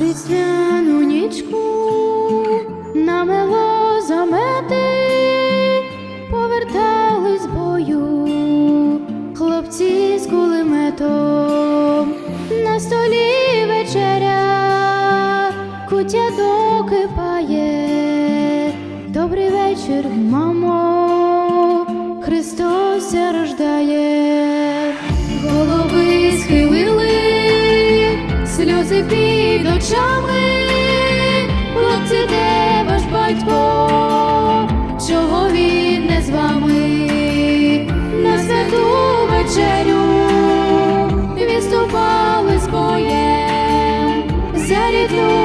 різдвяну нічку намело замети, повертались з бою хлопці з кулеметом, на столі вечеря, кутя докипає. Добрий вечір, мамо, Христос рождає, голови схилили, очами, хлопці, де ваш батько, чого він не з вами, на святу вечерю відступали боєм за рідну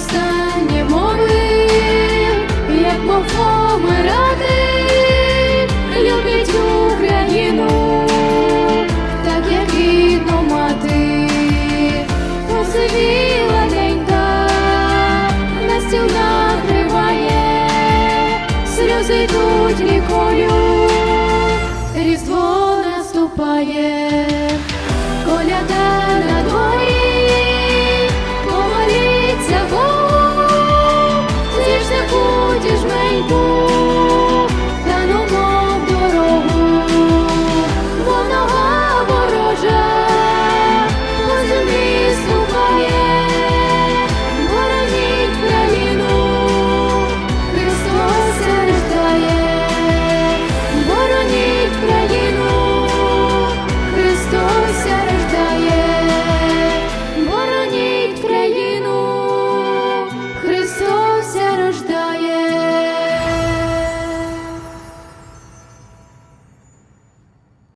Та востаннє мовив, як мов помирати, любить Україну, так як рідну мати, посивіла ненька, на стіл накриває, сльози йдуть рікою,